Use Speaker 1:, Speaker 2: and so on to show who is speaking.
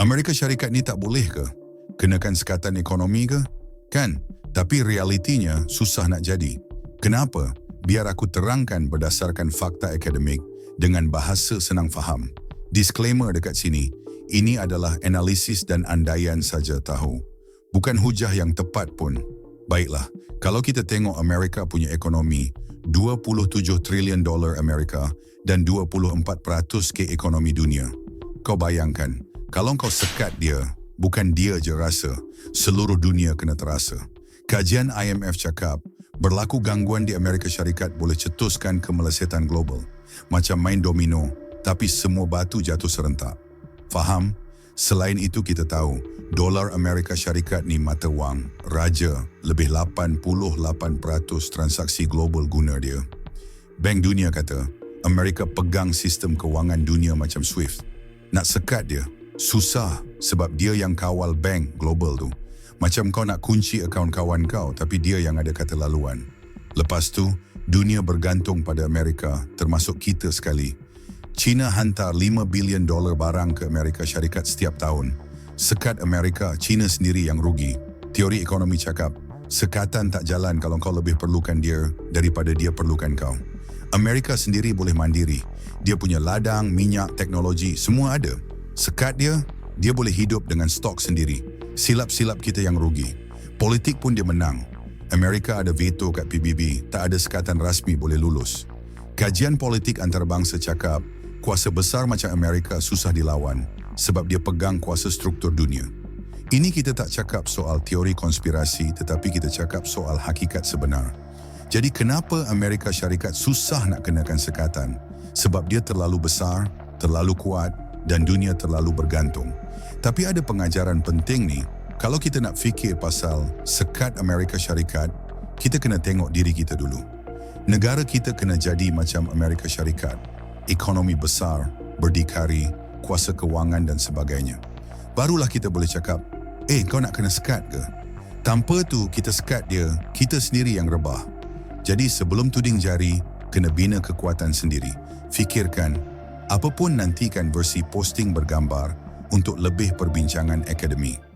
Speaker 1: Amerika Syarikat ni tak boleh ke? Kenakan sekatan ekonomi ke? Kan? Tapi realitinya susah nak jadi. Kenapa? Biar aku terangkan berdasarkan fakta akademik dengan bahasa senang faham. Disclaimer dekat sini, ini adalah analisis dan andaian saja tahu. Bukan hujah yang tepat pun. Baiklah, kalau kita tengok Amerika punya ekonomi, 27 trilion dolar Amerika dan 24% ke ekonomi dunia. Kau bayangkan, kalau kau sekat dia, bukan dia je rasa, seluruh dunia kena terasa. Kajian IMF cakap, berlaku gangguan di Amerika Syarikat boleh cetuskan kemelesetan global. Macam main domino, tapi semua batu jatuh serentak. Faham? Selain itu kita tahu, dolar Amerika Syarikat ni mata wang, raja, lebih 88% transaksi global guna dia. Bank Dunia kata, Amerika pegang sistem kewangan dunia macam SWIFT. Nak sekat dia, Susah sebab dia yang kawal bank global tu. Macam kau nak kunci akaun kawan kau tapi dia yang ada kata laluan. Lepas tu, dunia bergantung pada Amerika termasuk kita sekali. China hantar 5 bilion dolar barang ke Amerika Syarikat setiap tahun. Sekat Amerika, China sendiri yang rugi. Teori ekonomi cakap, sekatan tak jalan kalau kau lebih perlukan dia daripada dia perlukan kau. Amerika sendiri boleh mandiri. Dia punya ladang, minyak, teknologi, semua ada. Sekat dia, dia boleh hidup dengan stok sendiri. Silap-silap kita yang rugi. Politik pun dia menang. Amerika ada veto kat PBB, tak ada sekatan rasmi boleh lulus. Kajian politik antarabangsa cakap, kuasa besar macam Amerika susah dilawan sebab dia pegang kuasa struktur dunia. Ini kita tak cakap soal teori konspirasi tetapi kita cakap soal hakikat sebenar. Jadi kenapa Amerika Syarikat susah nak kenakan sekatan? Sebab dia terlalu besar, terlalu kuat dan dunia terlalu bergantung. Tapi ada pengajaran penting ni, kalau kita nak fikir pasal sekat Amerika Syarikat, kita kena tengok diri kita dulu. Negara kita kena jadi macam Amerika Syarikat. Ekonomi besar, berdikari, kuasa kewangan dan sebagainya. Barulah kita boleh cakap, eh kau nak kena sekat ke? Tanpa tu kita sekat dia, kita sendiri yang rebah. Jadi sebelum tuding jari, kena bina kekuatan sendiri. Fikirkan Apapun nantikan versi posting bergambar untuk lebih perbincangan akademik.